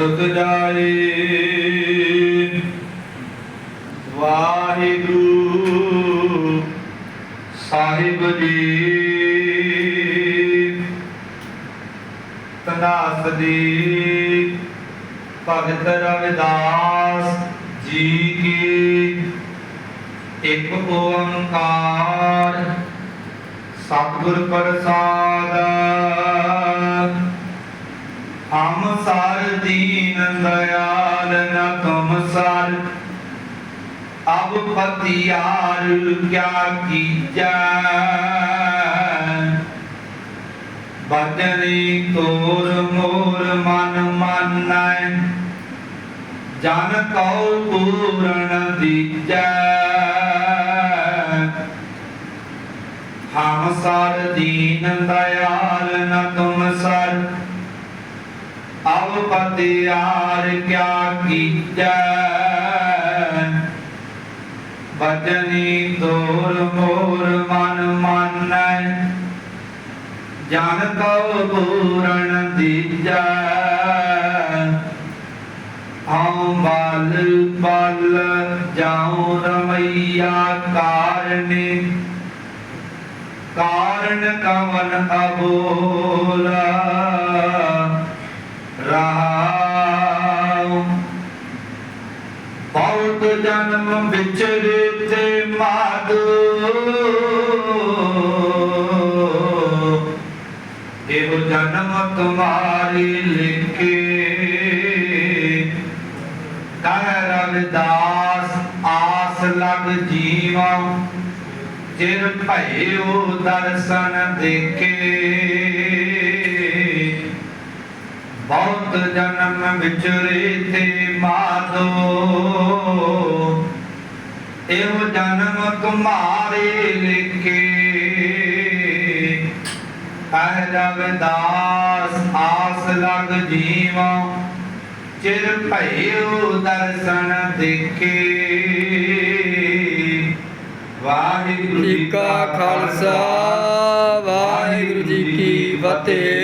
ਦੁਖ ਜਾਏ। ਵਾਹਿਗੁਰੂ ਸਾਹਿਬ ਜੀ। ਤਨਾਸ ਦੀ ਭਗਤ ਰਵਿਦਾਸ ਜੀ ਕੀ ਇੱਕ ਓੰਕਾਰ ਸਤਿਗੁਰ ਪ੍ਰਸਾਦ ਦੀਨ ਦਇਆਲ ਨ ਤੁਮ ਸਰ। ਅਬ ਪਤਿਆਰ ਕਿਆ ਕੀਜੈ। ਬਜਨੀ ਤੋਰ ਮੋਰ ਮਨ ਮਾਨੈ। ਜਨ ਕਉ ਪੂਰਨ ਦੀਜੈ। ਹਮ ਸਰ ਦੀਨ ਦਇਆਲ ਨ ਅਬ ਪਤਿਆਰ ਕਿਆ ਕੀਜੈ? ਬਜਨੀ ਤੋਰ ਮੋਰ ਮਨ ਮਾਨੈ, ਜਨ ਕਉ ਪੂਰਨ ਦੀਜੈ। ਹਉ ਬਲ ਬਲ ਜਾਉ ਰਮਈਆ ਕਾਰਨੇ, ਕਾਰਨ ਕਵਨ ਅਬੋਲਾ। ਬਹੁਤ ਜਨਮ ਵਿਚਰੇ ਤੇ ਮਾਦੋ। ਇਹੋ ਜਨਮ ਤੁਮਾਰੀ ਲਿਖੇ। ਕਹਿ ਰਵਿਦਾਸ, ਆਸ ਲਗ ਜੀਵਾ। ਚਿਰ ਭਇਓ ਦਰਸ਼ਨ ਦੇਖੇ। ਬਹੁਤ ਜਨਮ ਵਿਚਰੇ ਤੇ ਦੋ ਇਹੋ ਜਨਮ ਕੁਮਾਰੇ ਲਿਖੇ ਅਹ ਰਵਿਦਾਸ ਆਸ ਲਗ ਜੀਵਾ। ਚਿਰ ਭਇਓ ਦਰਸ਼ਨ ਦੇਖੇ। ਵਾਹਿਗੁਰੂ ਜੀ ਕਾ ਖਾਲਸਾ ਵਾਹਿਗੁਰੂ ਜੀ ਕੀ ਫਤਿਹ।